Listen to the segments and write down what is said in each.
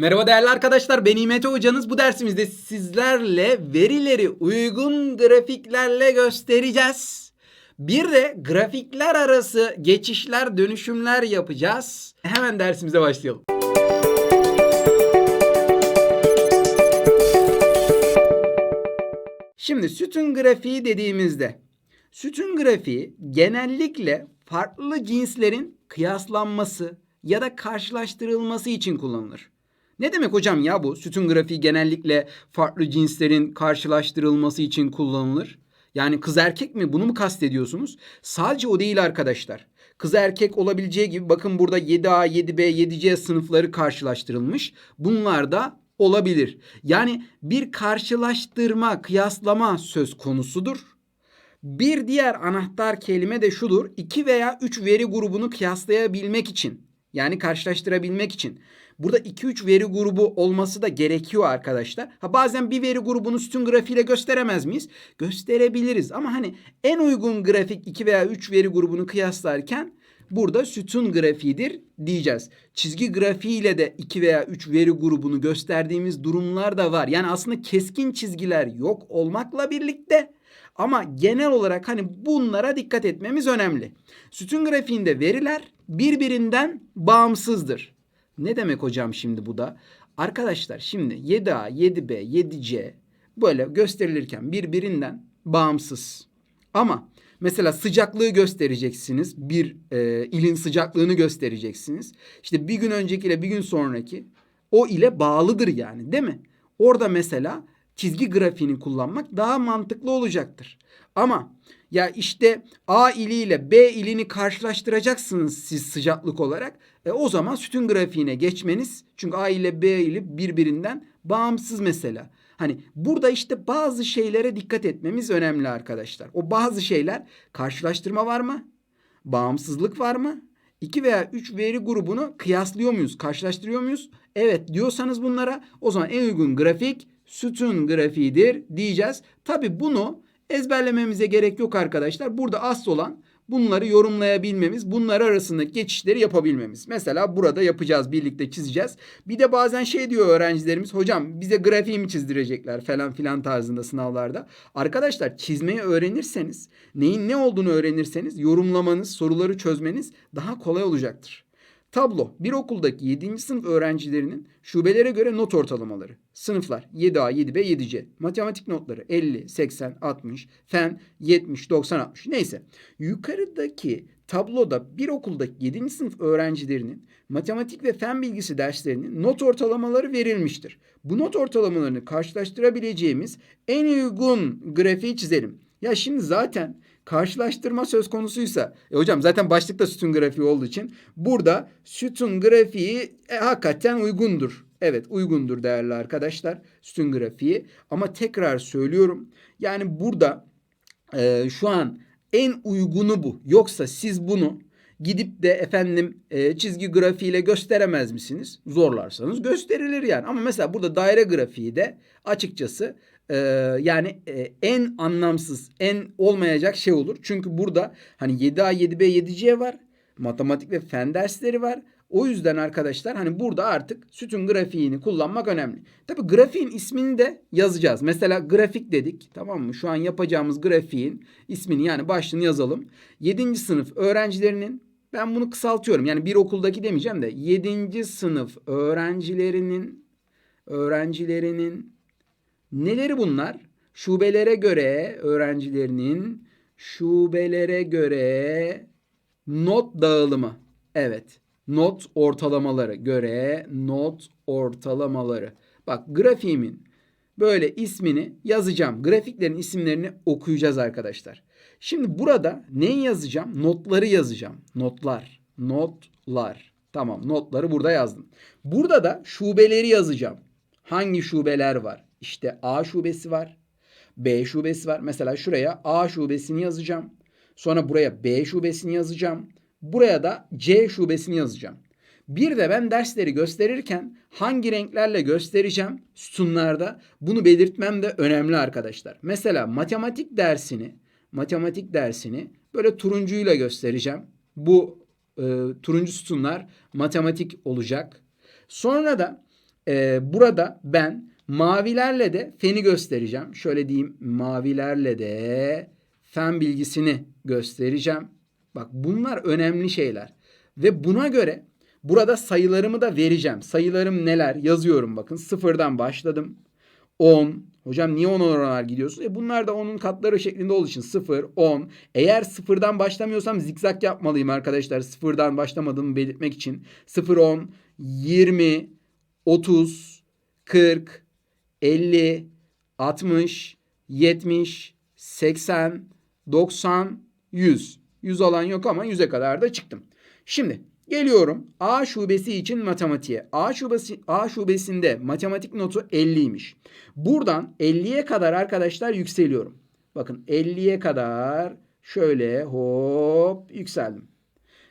Merhaba değerli arkadaşlar ben İmete hocanız. Bu dersimizde sizlerle verileri uygun grafiklerle göstereceğiz. Bir de grafikler arası geçişler, dönüşümler yapacağız. Hemen dersimize başlayalım. Şimdi sütun grafiği dediğimizde sütun grafiği genellikle farklı cinslerin kıyaslanması ya da karşılaştırılması için kullanılır. Ne demek hocam ya bu? Sütun grafiği genellikle farklı cinslerin karşılaştırılması için kullanılır. Yani kız erkek mi? Bunu mu kastediyorsunuz? Sadece o değil arkadaşlar. Kız erkek olabileceği gibi bakın burada 7A, 7B, 7C sınıfları karşılaştırılmış. Bunlar da olabilir. Yani bir karşılaştırma, kıyaslama söz konusudur. Bir diğer anahtar kelime de şudur. 2 veya 3 veri grubunu kıyaslayabilmek için yani karşılaştırabilmek için. Burada 2-3 veri grubu olması da gerekiyor arkadaşlar. Ha bazen bir veri grubunu sütun grafiğiyle gösteremez miyiz? Gösterebiliriz ama hani en uygun grafik 2 veya 3 veri grubunu kıyaslarken burada sütun grafiğidir diyeceğiz. Çizgi grafiğiyle de 2 veya 3 veri grubunu gösterdiğimiz durumlar da var. Yani aslında keskin çizgiler yok olmakla birlikte ama genel olarak hani bunlara dikkat etmemiz önemli. Sütun grafiğinde veriler birbirinden bağımsızdır. Ne demek hocam şimdi bu da? Arkadaşlar şimdi 7A, 7B, 7C böyle gösterilirken birbirinden bağımsız. Ama mesela sıcaklığı göstereceksiniz. Bir e, ilin sıcaklığını göstereceksiniz. İşte bir gün öncekiyle bir gün sonraki o ile bağlıdır yani değil mi? Orada mesela çizgi grafiğini kullanmak daha mantıklı olacaktır. Ama ya işte A iliyle B ilini karşılaştıracaksınız siz sıcaklık olarak. E o zaman sütun grafiğine geçmeniz çünkü A ile B ili birbirinden bağımsız mesela. Hani burada işte bazı şeylere dikkat etmemiz önemli arkadaşlar. O bazı şeyler karşılaştırma var mı? Bağımsızlık var mı? 2 veya 3 veri grubunu kıyaslıyor muyuz? Karşılaştırıyor muyuz? Evet diyorsanız bunlara o zaman en uygun grafik sütun grafiğidir diyeceğiz. Tabi bunu ezberlememize gerek yok arkadaşlar. Burada asıl olan bunları yorumlayabilmemiz, bunlar arasındaki geçişleri yapabilmemiz. Mesela burada yapacağız, birlikte çizeceğiz. Bir de bazen şey diyor öğrencilerimiz, hocam bize grafiği mi çizdirecekler falan filan tarzında sınavlarda. Arkadaşlar çizmeyi öğrenirseniz, neyin ne olduğunu öğrenirseniz yorumlamanız, soruları çözmeniz daha kolay olacaktır. Tablo bir okuldaki 7. sınıf öğrencilerinin şubelere göre not ortalamaları. Sınıflar 7A, 7B, 7C. Matematik notları 50, 80, 60. Fen 70, 90, 60. Neyse. Yukarıdaki tabloda bir okuldaki 7. sınıf öğrencilerinin matematik ve fen bilgisi derslerinin not ortalamaları verilmiştir. Bu not ortalamalarını karşılaştırabileceğimiz en uygun grafiği çizelim. Ya şimdi zaten karşılaştırma söz konusuysa e hocam zaten başlıkta sütun grafiği olduğu için burada sütun grafiği e, hakikaten uygundur. Evet uygundur değerli arkadaşlar sütun grafiği ama tekrar söylüyorum yani burada e, şu an en uygunu bu. Yoksa siz bunu gidip de efendim e, çizgi grafiğiyle gösteremez misiniz? Zorlarsanız gösterilir yani. Ama mesela burada daire grafiği de açıkçası e, yani e, en anlamsız, en olmayacak şey olur. Çünkü burada hani 7A, 7B, 7C var. Matematik ve fen dersleri var. O yüzden arkadaşlar hani burada artık sütun grafiğini kullanmak önemli. Tabi grafiğin ismini de yazacağız. Mesela grafik dedik tamam mı? Şu an yapacağımız grafiğin ismini yani başlığını yazalım. 7. sınıf öğrencilerinin ben bunu kısaltıyorum. Yani bir okuldaki demeyeceğim de 7. sınıf öğrencilerinin öğrencilerinin neleri bunlar? Şubelere göre öğrencilerinin şubelere göre not dağılımı. Evet. Not ortalamaları göre not ortalamaları. Bak grafiğimin böyle ismini yazacağım. Grafiklerin isimlerini okuyacağız arkadaşlar. Şimdi burada neyi yazacağım? Notları yazacağım. Notlar. Notlar. Tamam notları burada yazdım. Burada da şubeleri yazacağım. Hangi şubeler var? İşte A şubesi var. B şubesi var. Mesela şuraya A şubesini yazacağım. Sonra buraya B şubesini yazacağım. Buraya da C şubesini yazacağım. Bir de ben dersleri gösterirken hangi renklerle göstereceğim sütunlarda bunu belirtmem de önemli arkadaşlar. Mesela matematik dersini matematik dersini böyle turuncuyla göstereceğim. Bu e, turuncu sütunlar matematik olacak. Sonra da Ee, burada ben mavilerle de feni göstereceğim. Şöyle diyeyim mavilerle de fen bilgisini göstereceğim. Bak bunlar önemli şeyler. Ve buna göre burada sayılarımı da vereceğim. Sayılarım neler yazıyorum bakın. Sıfırdan başladım. 10. Hocam niye 10 oranlar gidiyorsun? E bunlar da 10'un katları şeklinde olduğu için 0, 10. Eğer sıfırdan başlamıyorsam zikzak yapmalıyım arkadaşlar. Sıfırdan başlamadığımı belirtmek için. 0, 10, 20, 30, 40, 50, 60, 70, 80, 90, 100. 100 olan yok ama 100'e kadar da çıktım. Şimdi geliyorum A şubesi için matematiğe. A şubesi A şubesinde matematik notu 50'ymiş. Buradan 50'ye kadar arkadaşlar yükseliyorum. Bakın 50'ye kadar şöyle hop yükseldim.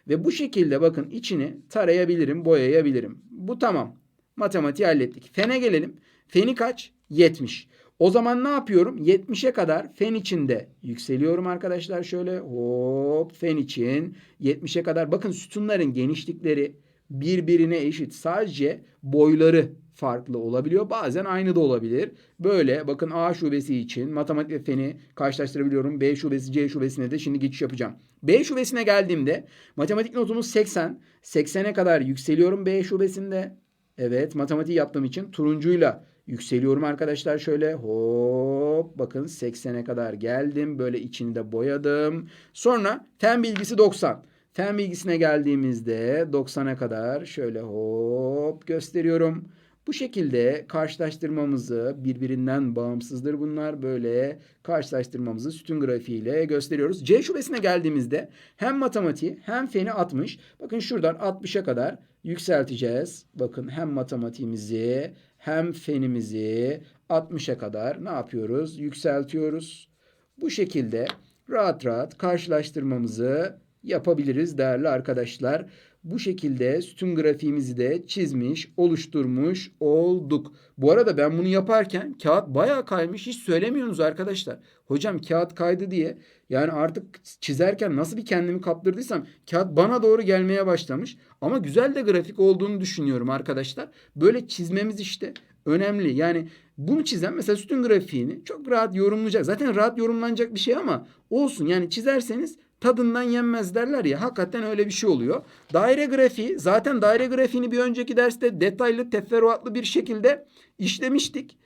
Ve bu şekilde bakın içini tarayabilirim, boyayabilirim. Bu tamam. Matematiği hallettik. Fene gelelim. Feni kaç? 70. O zaman ne yapıyorum? 70'e kadar fen içinde yükseliyorum arkadaşlar. Şöyle hop fen için 70'e kadar. Bakın sütunların genişlikleri birbirine eşit. Sadece boyları farklı olabiliyor. Bazen aynı da olabilir. Böyle bakın A şubesi için matematik feni karşılaştırabiliyorum. B şubesi C şubesine de şimdi geçiş yapacağım. B şubesine geldiğimde matematik notumuz 80. 80'e kadar yükseliyorum B şubesinde. Evet matematiği yaptığım için turuncuyla yükseliyorum arkadaşlar şöyle hop bakın 80'e kadar geldim böyle içini de boyadım. Sonra fen bilgisi 90. Fen bilgisine geldiğimizde 90'a kadar şöyle hop gösteriyorum. Bu şekilde karşılaştırmamızı birbirinden bağımsızdır bunlar. Böyle karşılaştırmamızı sütun grafiğiyle gösteriyoruz. C şubesine geldiğimizde hem matematiği hem feni 60. Bakın şuradan 60'a kadar yükselteceğiz. Bakın hem matematiğimizi hem fenimizi 60'a kadar ne yapıyoruz? Yükseltiyoruz. Bu şekilde rahat rahat karşılaştırmamızı yapabiliriz değerli arkadaşlar. Bu şekilde sütun grafiğimizi de çizmiş, oluşturmuş olduk. Bu arada ben bunu yaparken kağıt bayağı kaymış. Hiç söylemiyorsunuz arkadaşlar. Hocam kağıt kaydı diye. Yani artık çizerken nasıl bir kendimi kaptırdıysam kağıt bana doğru gelmeye başlamış. Ama güzel de grafik olduğunu düşünüyorum arkadaşlar. Böyle çizmemiz işte önemli. Yani bunu çizen mesela sütun grafiğini çok rahat yorumlayacak. Zaten rahat yorumlanacak bir şey ama olsun. Yani çizerseniz tadından yenmez derler ya. Hakikaten öyle bir şey oluyor. Daire grafiği zaten daire grafiğini bir önceki derste detaylı teferruatlı bir şekilde işlemiştik.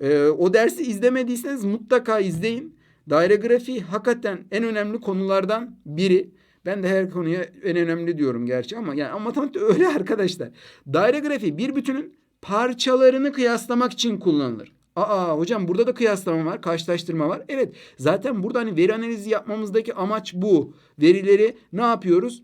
Ee, o dersi izlemediyseniz mutlaka izleyin. Daire grafiği hakikaten en önemli konulardan biri. Ben de her konuya en önemli diyorum gerçi ama yani ama matematik öyle arkadaşlar. Daire grafiği bir bütünün parçalarını kıyaslamak için kullanılır. Aa hocam burada da kıyaslama var, karşılaştırma var. Evet zaten burada hani veri analizi yapmamızdaki amaç bu. Verileri ne yapıyoruz?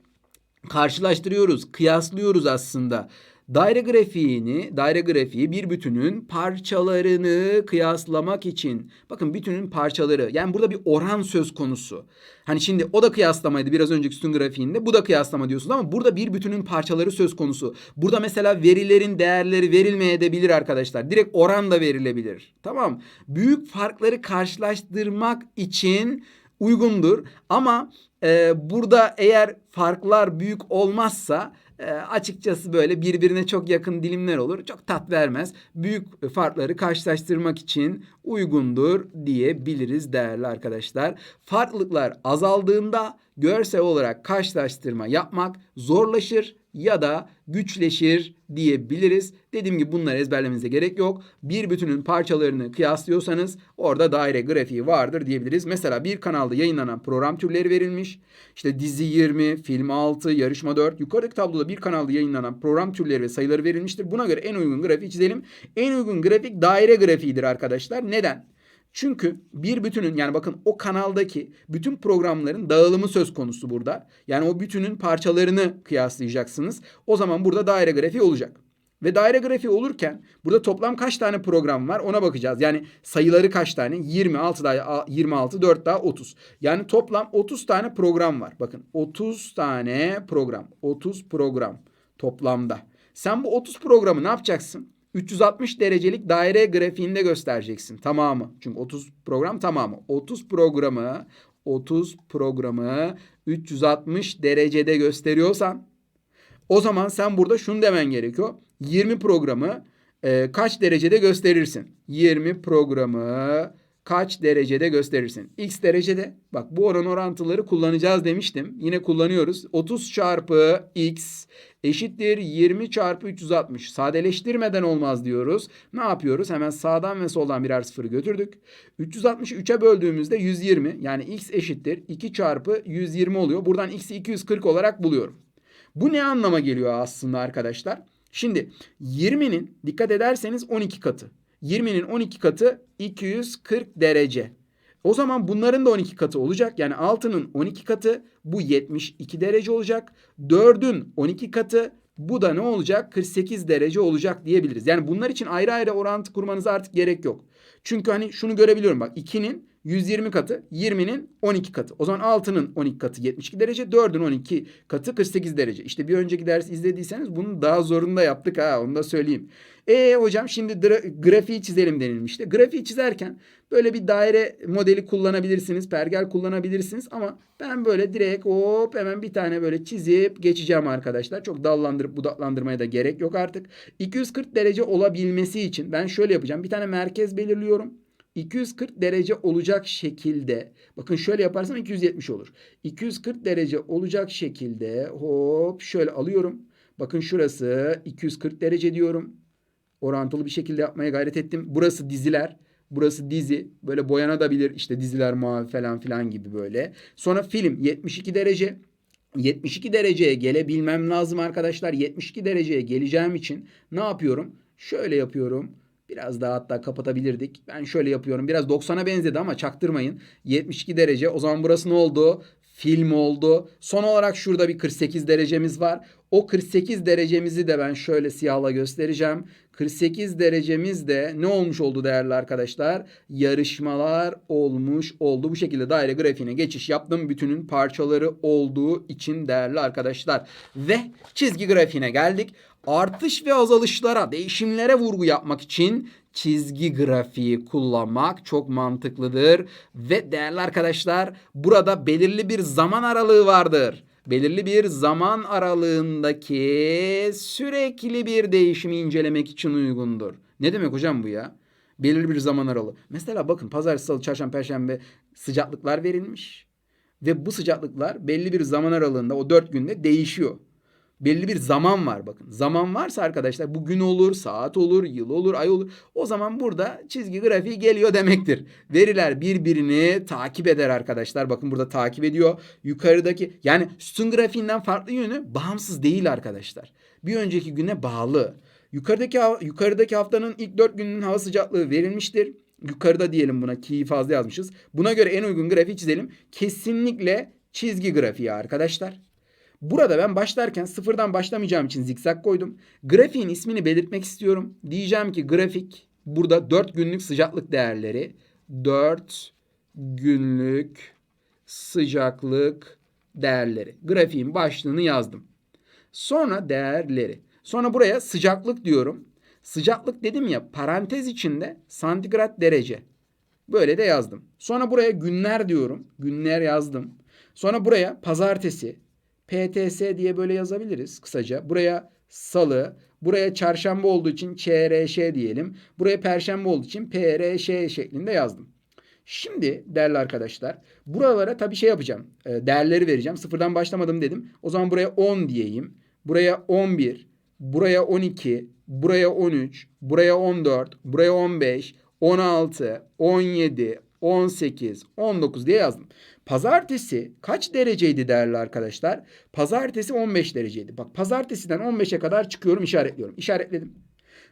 Karşılaştırıyoruz, kıyaslıyoruz aslında. Daire grafiğini, daire grafiği bir bütünün parçalarını kıyaslamak için. Bakın bütünün parçaları. Yani burada bir oran söz konusu. Hani şimdi o da kıyaslamaydı biraz önceki sütun grafiğinde. Bu da kıyaslama diyorsunuz ama burada bir bütünün parçaları söz konusu. Burada mesela verilerin değerleri verilmeyebilir arkadaşlar. Direkt oran da verilebilir. Tamam. Büyük farkları karşılaştırmak için uygundur. Ama e, burada eğer farklar büyük olmazsa e, açıkçası böyle birbirine çok yakın dilimler olur. Çok tat vermez. Büyük farkları karşılaştırmak için uygundur diyebiliriz değerli arkadaşlar. Farklılıklar azaldığında görsel olarak karşılaştırma yapmak zorlaşır ya da güçleşir diyebiliriz. Dediğim gibi bunları ezberlemenize gerek yok. Bir bütünün parçalarını kıyaslıyorsanız orada daire grafiği vardır diyebiliriz. Mesela bir kanalda yayınlanan program türleri verilmiş. İşte dizi 20, film 6, yarışma 4. Yukarıdaki tabloda bir kanalda yayınlanan program türleri ve sayıları verilmiştir. Buna göre en uygun grafiği çizelim. En uygun grafik daire grafiğidir arkadaşlar. Neden? Çünkü bir bütünün yani bakın o kanaldaki bütün programların dağılımı söz konusu burada. Yani o bütünün parçalarını kıyaslayacaksınız. O zaman burada daire grafiği olacak. Ve daire grafiği olurken burada toplam kaç tane program var ona bakacağız. Yani sayıları kaç tane? 26 daha 26, 4 daha 30. Yani toplam 30 tane program var. Bakın 30 tane program. 30 program toplamda. Sen bu 30 programı ne yapacaksın? 360 derecelik daire grafiğinde göstereceksin tamamı. Çünkü 30 program tamamı. 30 programı 30 programı 360 derecede gösteriyorsan o zaman sen burada şunu demen gerekiyor. 20 programı Ee, kaç derecede gösterirsin? 20 programı kaç derecede gösterirsin? X derecede. Bak bu oran orantıları kullanacağız demiştim. Yine kullanıyoruz. 30 çarpı X eşittir 20 çarpı 360. Sadeleştirmeden olmaz diyoruz. Ne yapıyoruz? Hemen sağdan ve soldan birer sıfırı götürdük. 360'ı 3'e böldüğümüzde 120 yani X eşittir 2 çarpı 120 oluyor. Buradan X'i 240 olarak buluyorum. Bu ne anlama geliyor aslında arkadaşlar? Şimdi 20'nin dikkat ederseniz 12 katı. 20'nin 12 katı 240 derece. O zaman bunların da 12 katı olacak. Yani 6'nın 12 katı bu 72 derece olacak. 4'ün 12 katı bu da ne olacak? 48 derece olacak diyebiliriz. Yani bunlar için ayrı ayrı orantı kurmanıza artık gerek yok. Çünkü hani şunu görebiliyorum bak 2'nin 120 katı 20'nin 12 katı. O zaman 6'nın 12 katı 72 derece 4'ün 12 katı 48 derece. İşte bir önceki dersi izlediyseniz bunun daha zorunda yaptık ha onu da söyleyeyim. E hocam şimdi grafiği çizelim denilmişti. Grafiği çizerken böyle bir daire modeli kullanabilirsiniz. Pergel kullanabilirsiniz ama ben böyle direkt hop hemen bir tane böyle çizip geçeceğim arkadaşlar. Çok dallandırıp budaklandırmaya da gerek yok artık. 240 derece olabilmesi için ben şöyle yapacağım. Bir tane merkez belirliyorum. 240 derece olacak şekilde bakın şöyle yaparsam 270 olur. 240 derece olacak şekilde hop şöyle alıyorum. Bakın şurası 240 derece diyorum. Orantılı bir şekilde yapmaya gayret ettim. Burası diziler. Burası dizi. Böyle boyanabilir. İşte diziler mavi falan filan gibi böyle. Sonra film 72 derece. 72 dereceye gelebilmem lazım arkadaşlar. 72 dereceye geleceğim için ne yapıyorum? Şöyle yapıyorum. Biraz daha hatta kapatabilirdik. Ben şöyle yapıyorum. Biraz 90'a benzedi ama çaktırmayın. 72 derece. O zaman burası ne oldu? Film oldu. Son olarak şurada bir 48 derecemiz var. O 48 derecemizi de ben şöyle siyahla göstereceğim. 48 derecemiz de ne olmuş oldu değerli arkadaşlar? Yarışmalar olmuş oldu. Bu şekilde daire grafiğine geçiş yaptım. Bütünün parçaları olduğu için değerli arkadaşlar. Ve çizgi grafiğine geldik. Artış ve azalışlara, değişimlere vurgu yapmak için çizgi grafiği kullanmak çok mantıklıdır. Ve değerli arkadaşlar burada belirli bir zaman aralığı vardır. Belirli bir zaman aralığındaki sürekli bir değişimi incelemek için uygundur. Ne demek hocam bu ya? Belirli bir zaman aralığı. Mesela bakın pazartesi, salı, çarşamba, perşembe sıcaklıklar verilmiş. Ve bu sıcaklıklar belli bir zaman aralığında o dört günde değişiyor belli bir zaman var bakın. Zaman varsa arkadaşlar bu gün olur, saat olur, yıl olur, ay olur. O zaman burada çizgi grafiği geliyor demektir. Veriler birbirini takip eder arkadaşlar. Bakın burada takip ediyor. Yukarıdaki yani sütun grafiğinden farklı yönü bağımsız değil arkadaşlar. Bir önceki güne bağlı. Yukarıdaki yukarıdaki haftanın ilk dört gününün hava sıcaklığı verilmiştir. Yukarıda diyelim buna ki fazla yazmışız. Buna göre en uygun grafiği çizelim. Kesinlikle çizgi grafiği arkadaşlar. Burada ben başlarken sıfırdan başlamayacağım için zikzak koydum. Grafiğin ismini belirtmek istiyorum. Diyeceğim ki grafik burada 4 günlük sıcaklık değerleri 4 günlük sıcaklık değerleri. Grafiğin başlığını yazdım. Sonra değerleri. Sonra buraya sıcaklık diyorum. Sıcaklık dedim ya parantez içinde santigrat derece. Böyle de yazdım. Sonra buraya günler diyorum. Günler yazdım. Sonra buraya pazartesi, PTS diye böyle yazabiliriz kısaca. Buraya salı, buraya çarşamba olduğu için ÇRŞ diyelim. Buraya perşembe olduğu için PRŞ şeklinde yazdım. Şimdi değerli arkadaşlar buralara tabii şey yapacağım. E, değerleri vereceğim. Sıfırdan başlamadım dedim. O zaman buraya 10 diyeyim. Buraya 11, buraya 12, buraya 13, buraya 14, buraya 15, 16, 17, 18, 19 diye yazdım. Pazartesi kaç dereceydi değerli arkadaşlar? Pazartesi 15 dereceydi. Bak pazartesiden 15'e kadar çıkıyorum işaretliyorum. İşaretledim.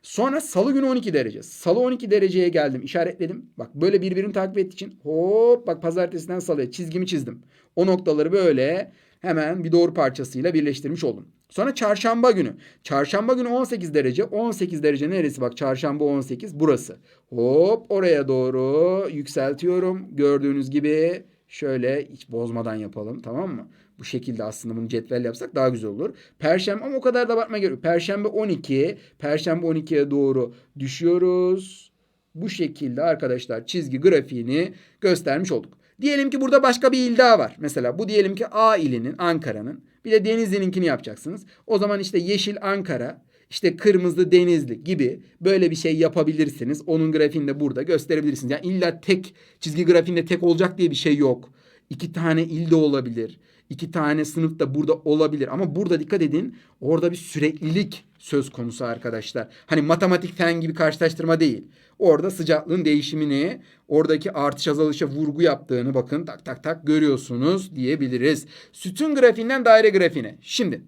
Sonra salı günü 12 derece. Salı 12 dereceye geldim. işaretledim. Bak böyle birbirini takip ettiği için hop bak pazartesiden salıya çizgimi çizdim. O noktaları böyle hemen bir doğru parçasıyla birleştirmiş oldum. Sonra çarşamba günü. Çarşamba günü 18 derece. 18 derece neresi? Bak çarşamba 18 burası. Hop oraya doğru yükseltiyorum. Gördüğünüz gibi şöyle hiç bozmadan yapalım tamam mı? Bu şekilde aslında bunu cetvel yapsak daha güzel olur. Perşembe ama o kadar da bakma gerek. Perşembe 12. Perşembe 12'ye doğru düşüyoruz. Bu şekilde arkadaşlar çizgi grafiğini göstermiş olduk. Diyelim ki burada başka bir il daha var. Mesela bu diyelim ki A ilinin, Ankara'nın. Bir de Denizli'ninkini yapacaksınız. O zaman işte yeşil Ankara, işte kırmızı denizli gibi böyle bir şey yapabilirsiniz. Onun grafiğini de burada gösterebilirsiniz. Yani illa tek çizgi grafiğinde tek olacak diye bir şey yok. İki tane il de olabilir. İki tane sınıf da burada olabilir. Ama burada dikkat edin. Orada bir süreklilik söz konusu arkadaşlar. Hani matematik fen gibi karşılaştırma değil. Orada sıcaklığın değişimini, oradaki artış azalışa vurgu yaptığını bakın tak tak tak görüyorsunuz diyebiliriz. Sütun grafiğinden daire grafiğine. Şimdi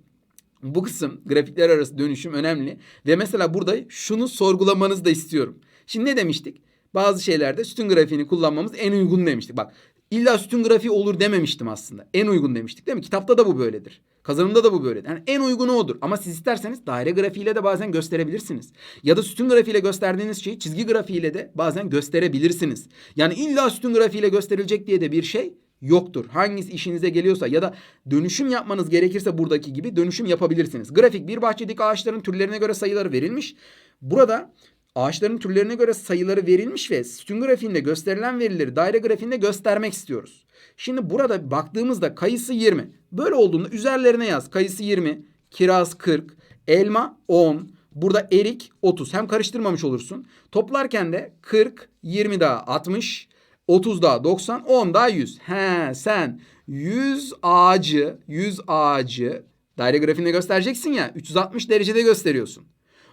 bu kısım grafikler arası dönüşüm önemli. Ve mesela burada şunu sorgulamanızı da istiyorum. Şimdi ne demiştik? Bazı şeylerde sütun grafiğini kullanmamız en uygun demiştik. Bak illa sütun grafiği olur dememiştim aslında. En uygun demiştik değil mi? Kitapta da bu böyledir. Kazanımda da bu böyledir. Yani en uygunu odur. Ama siz isterseniz daire grafiğiyle de bazen gösterebilirsiniz. Ya da sütun grafiğiyle gösterdiğiniz şeyi çizgi grafiğiyle de bazen gösterebilirsiniz. Yani illa sütun grafiğiyle gösterilecek diye de bir şey yoktur. Hangisi işinize geliyorsa ya da dönüşüm yapmanız gerekirse buradaki gibi dönüşüm yapabilirsiniz. Grafik bir bahçedeki ağaçların türlerine göre sayıları verilmiş. Burada ağaçların türlerine göre sayıları verilmiş ve sütun grafiğinde gösterilen verileri daire grafiğinde göstermek istiyoruz. Şimdi burada baktığımızda kayısı 20. Böyle olduğunda üzerlerine yaz. Kayısı 20, kiraz 40, elma 10, burada erik 30. Hem karıştırmamış olursun. Toplarken de 40, 20 daha 60, 30 daha 90, 10 daha 100. He sen 100 ağacı, 100 ağacı daire grafiğinde göstereceksin ya 360 derecede gösteriyorsun.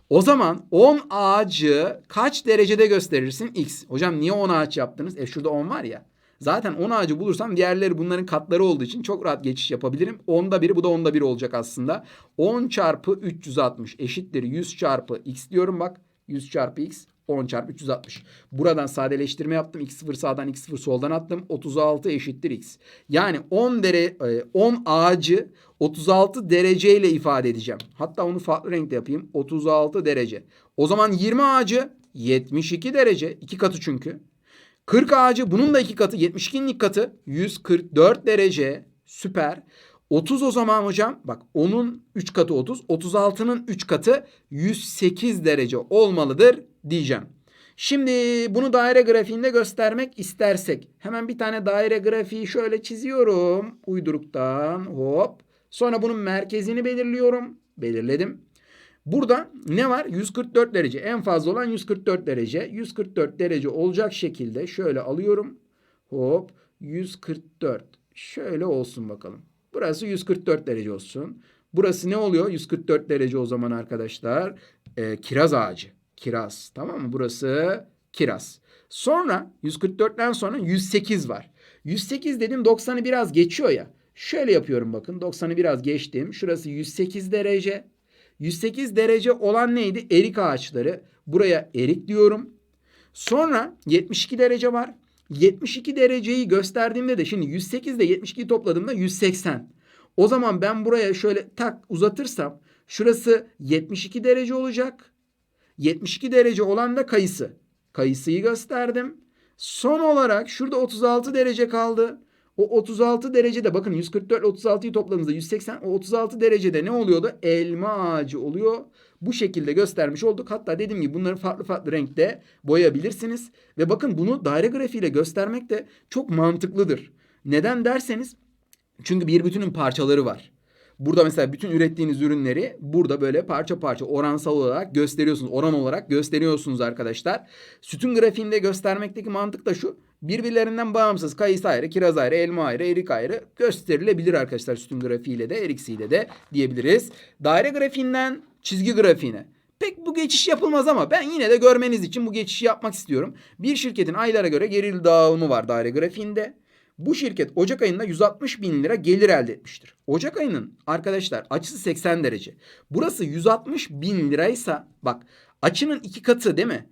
O zaman 10 ağacı kaç derecede gösterirsin? X. Hocam niye 10 ağaç yaptınız? E şurada 10 var ya. Zaten 10 ağacı bulursam diğerleri bunların katları olduğu için çok rahat geçiş yapabilirim. 10'da biri bu da 10'da 1 olacak aslında. 10 çarpı 360 eşittir 100 çarpı x diyorum bak. 100 çarpı x 10 çarpı 360. Buradan sadeleştirme yaptım. x0 sağdan x0 soldan attım. 36 eşittir x. Yani 10 dere 10 ağacı 36 derece ile ifade edeceğim. Hatta onu farklı renkte yapayım. 36 derece. O zaman 20 ağacı 72 derece. 2 katı çünkü. 40 ağacı bunun da 2 katı 72'nin ilk katı 144 derece. Süper. 30 o zaman hocam bak onun 3 katı 30. 36'nın 3 katı 108 derece olmalıdır diyeceğim. Şimdi bunu daire grafiğinde göstermek istersek hemen bir tane daire grafiği şöyle çiziyorum uyduruktan hop. Sonra bunun merkezini belirliyorum. Belirledim. Burada ne var? 144 derece. En fazla olan 144 derece. 144 derece olacak şekilde şöyle alıyorum. Hop 144. Şöyle olsun bakalım. Burası 144 derece olsun. Burası ne oluyor? 144 derece o zaman arkadaşlar. Ee, kiraz ağacı. Kiraz. Tamam mı? Burası kiraz. Sonra 144'ten sonra 108 var. 108 dedim 90'ı biraz geçiyor ya. Şöyle yapıyorum bakın. 90'ı biraz geçtim. Şurası 108 derece. 108 derece olan neydi? Erik ağaçları. Buraya erik diyorum. Sonra 72 derece var. 72 dereceyi gösterdiğimde de şimdi 108 ile 72'yi topladığımda 180. O zaman ben buraya şöyle tak uzatırsam şurası 72 derece olacak. 72 derece olan da kayısı. Kayısıyı gösterdim. Son olarak şurada 36 derece kaldı. O 36 derecede bakın 144 36'yı topladığınızda 180 o 36 derecede ne oluyordu? Elma ağacı oluyor. Bu şekilde göstermiş olduk. Hatta dediğim gibi bunları farklı farklı renkte boyayabilirsiniz. Ve bakın bunu daire grafiğiyle göstermek de çok mantıklıdır. Neden derseniz çünkü bir bütünün parçaları var. Burada mesela bütün ürettiğiniz ürünleri burada böyle parça parça oransal olarak gösteriyorsunuz. Oran olarak gösteriyorsunuz arkadaşlar. Sütun grafiğinde göstermekteki mantık da şu. Birbirlerinden bağımsız kayısı ayrı, kiraz ayrı, elma ayrı, erik ayrı gösterilebilir arkadaşlar sütun grafiğiyle de eriksiyle de diyebiliriz. Daire grafiğinden çizgi grafiğine. Pek bu geçiş yapılmaz ama ben yine de görmeniz için bu geçişi yapmak istiyorum. Bir şirketin aylara göre gelir dağılımı var daire grafiğinde. Bu şirket Ocak ayında 160 bin lira gelir elde etmiştir. Ocak ayının arkadaşlar açısı 80 derece. Burası 160 bin liraysa bak açının iki katı değil mi?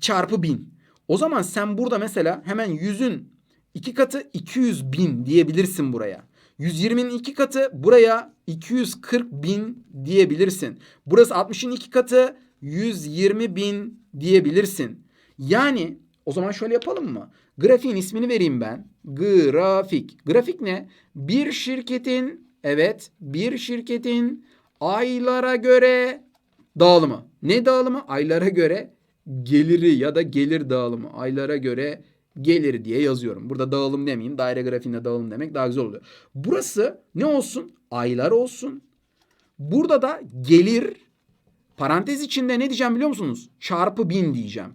Çarpı bin. O zaman sen burada mesela hemen 100'ün iki katı 200 bin diyebilirsin buraya. 120'nin iki katı buraya 240 bin diyebilirsin. Burası 60'ın iki katı 120 bin diyebilirsin. Yani o zaman şöyle yapalım mı? Grafiğin ismini vereyim ben. Grafik. Grafik ne? Bir şirketin evet bir şirketin aylara göre dağılımı. Ne dağılımı? Aylara göre geliri ya da gelir dağılımı. Aylara göre geliri diye yazıyorum. Burada dağılım demeyeyim. Daire grafiğinde dağılım demek daha güzel oluyor. Burası ne olsun? Aylar olsun. Burada da gelir Parantez içinde ne diyeceğim biliyor musunuz? Çarpı 1000 diyeceğim.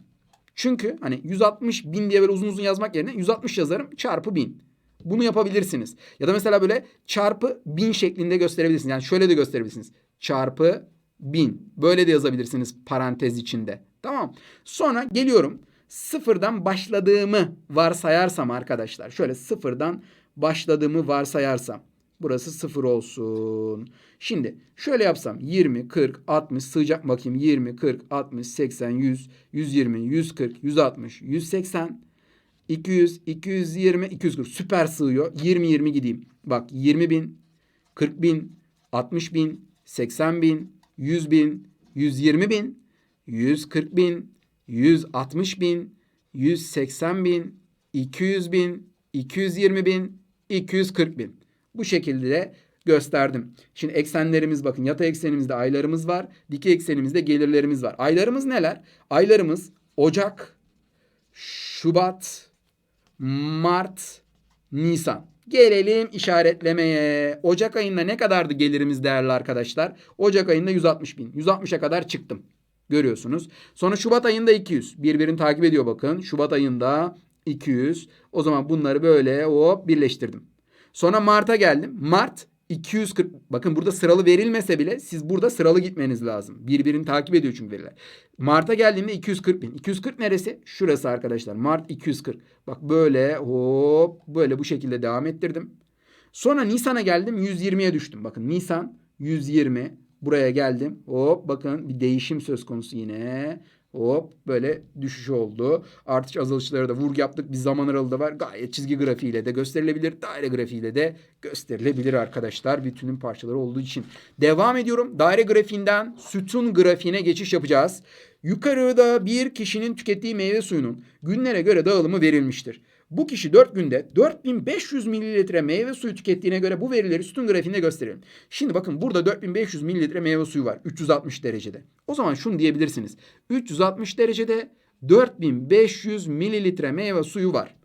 Çünkü hani 160 bin diye böyle uzun uzun yazmak yerine 160 yazarım çarpı 1000. Bunu yapabilirsiniz. Ya da mesela böyle çarpı 1000 şeklinde gösterebilirsiniz. Yani şöyle de gösterebilirsiniz. Çarpı 1000. Böyle de yazabilirsiniz parantez içinde. Tamam. Sonra geliyorum. Sıfırdan başladığımı varsayarsam arkadaşlar. Şöyle sıfırdan başladığımı varsayarsam. Burası sıfır olsun. Şimdi şöyle yapsam 20, 40, 60 sığacak bakayım. 20, 40, 60, 80, 100, 120, 140, 160, 180, 200, 220, 240 süper sığıyor. 20, 20 gideyim. Bak 20 bin, 40 bin, 60 bin, 80 bin, 100 bin, 120 bin, 140 bin, 160 bin, 180 bin, 200 bin, 220 bin, 240 bin. Bu şekilde de gösterdim. Şimdi eksenlerimiz bakın yatay eksenimizde aylarımız var. Dikey eksenimizde gelirlerimiz var. Aylarımız neler? Aylarımız Ocak, Şubat, Mart, Nisan. Gelelim işaretlemeye. Ocak ayında ne kadardı gelirimiz değerli arkadaşlar? Ocak ayında 160 bin. 160'a kadar çıktım. Görüyorsunuz. Sonra Şubat ayında 200. Birbirini takip ediyor bakın. Şubat ayında 200. O zaman bunları böyle hop birleştirdim. Sonra Mart'a geldim. Mart 240. Bakın burada sıralı verilmese bile siz burada sıralı gitmeniz lazım. Birbirini takip ediyor çünkü veriler. Mart'a geldiğimde 240 bin. 240 neresi? Şurası arkadaşlar. Mart 240. Bak böyle hop böyle bu şekilde devam ettirdim. Sonra Nisan'a geldim 120'ye düştüm. Bakın Nisan 120. Buraya geldim. Hop bakın bir değişim söz konusu yine. Hop böyle düşüş oldu. Artış azalışları da vurgu yaptık. Bir zaman aralığı da var. Gayet çizgi grafiğiyle de gösterilebilir. Daire grafiğiyle de gösterilebilir arkadaşlar. Bütünün parçaları olduğu için. Devam ediyorum. Daire grafiğinden sütun grafiğine geçiş yapacağız. Yukarıda bir kişinin tükettiği meyve suyunun günlere göre dağılımı verilmiştir. Bu kişi 4 günde 4500 mililitre meyve suyu tükettiğine göre bu verileri sütun grafiğinde gösterelim. Şimdi bakın burada 4500 mililitre meyve suyu var 360 derecede. O zaman şunu diyebilirsiniz. 360 derecede 4500 mililitre meyve suyu var.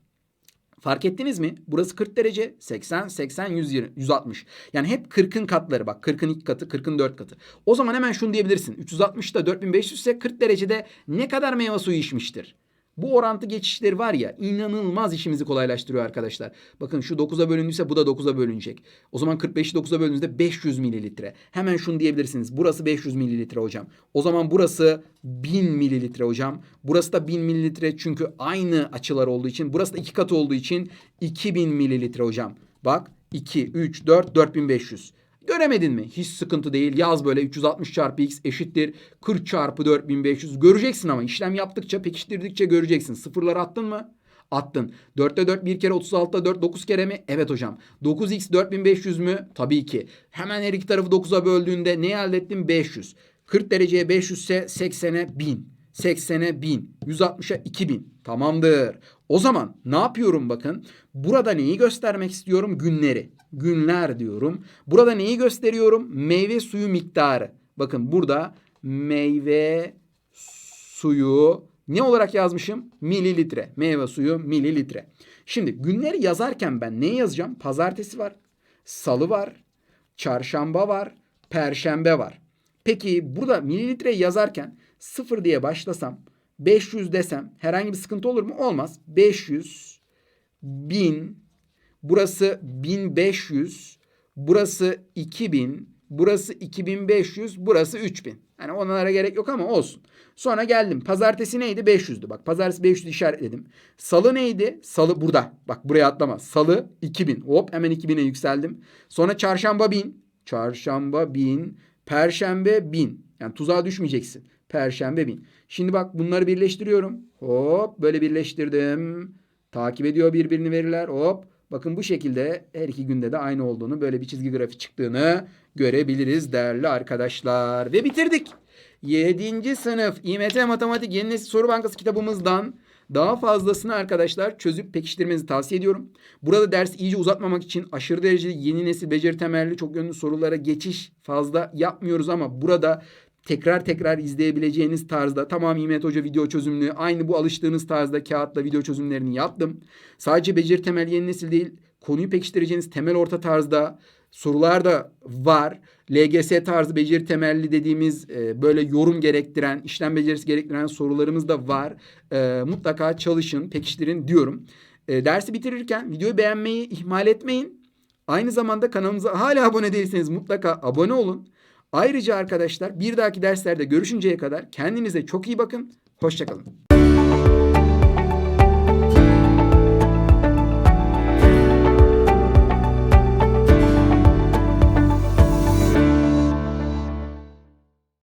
Fark ettiniz mi? Burası 40 derece, 80, 80, 120, 160. Yani hep 40'ın katları bak. 40'ın ilk katı, 40'ın 4 katı. O zaman hemen şunu diyebilirsin. 360 da 4500 ise 40 derecede ne kadar meyve suyu içmiştir? Bu orantı geçişleri var ya inanılmaz işimizi kolaylaştırıyor arkadaşlar. Bakın şu 9'a bölündüyse bu da 9'a bölünecek. O zaman 45'i 9'a böldüğünüzde 500 mililitre. Hemen şunu diyebilirsiniz. Burası 500 mililitre hocam. O zaman burası 1000 mililitre hocam. Burası da 1000 mililitre çünkü aynı açılar olduğu için. Burası da iki katı olduğu için 2000 mililitre hocam. Bak 2, 3, 4, 4500. Göremedin mi? Hiç sıkıntı değil. Yaz böyle 360 çarpı x eşittir 40 çarpı 4500. Göreceksin ama işlem yaptıkça pekiştirdikçe göreceksin. Sıfırları attın mı? Attın. 4'te 4 bir kere 36'da 4 9 kere mi? Evet hocam. 9x 4500 mü? Tabii ki. Hemen her iki tarafı 9'a böldüğünde ne elde ettin? 500. 40 dereceye 500 ise 80'e 1000. 80'e 1000. 160'a 2000. Tamamdır. O zaman ne yapıyorum bakın. Burada neyi göstermek istiyorum? Günleri. Günler diyorum. Burada neyi gösteriyorum? Meyve suyu miktarı. Bakın burada meyve suyu ne olarak yazmışım? Mililitre. Meyve suyu mililitre. Şimdi günleri yazarken ben ne yazacağım? Pazartesi var. Salı var. Çarşamba var. Perşembe var. Peki burada mililitre yazarken sıfır diye başlasam 500 desem herhangi bir sıkıntı olur mu? Olmaz. 500 1000 burası 1500 burası 2000 burası 2500 burası 3000. Hani onlara gerek yok ama olsun. Sonra geldim. Pazartesi neydi? 500'dü. Bak pazartesi 500 işaretledim. Salı neydi? Salı burada. Bak buraya atlama. Salı 2000. Hop hemen 2000'e yükseldim. Sonra çarşamba 1000. Çarşamba 1000. Perşembe 1000. Yani tuzağa düşmeyeceksin. Perşembe 1000. Şimdi bak bunları birleştiriyorum. Hop böyle birleştirdim. Takip ediyor birbirini veriler. Hop. Bakın bu şekilde her iki günde de aynı olduğunu böyle bir çizgi grafik çıktığını görebiliriz değerli arkadaşlar. Ve bitirdik. 7. sınıf İMT Matematik Yeni Nesil Soru Bankası kitabımızdan daha fazlasını arkadaşlar çözüp pekiştirmenizi tavsiye ediyorum. Burada ders iyice uzatmamak için aşırı derecede yeni nesil beceri temelli çok yönlü sorulara geçiş fazla yapmıyoruz ama burada tekrar tekrar izleyebileceğiniz tarzda tamam İmet Hoca video çözümlüğü aynı bu alıştığınız tarzda kağıtla video çözümlerini yaptım. Sadece beceri temel yeni nesil değil konuyu pekiştireceğiniz temel orta tarzda sorular da var. LGS tarzı beceri temelli dediğimiz e, böyle yorum gerektiren, işlem becerisi gerektiren sorularımız da var. E, mutlaka çalışın, pekiştirin diyorum. E, dersi bitirirken videoyu beğenmeyi ihmal etmeyin. Aynı zamanda kanalımıza hala abone değilseniz mutlaka abone olun. Ayrıca arkadaşlar bir dahaki derslerde görüşünceye kadar kendinize çok iyi bakın. Hoşçakalın.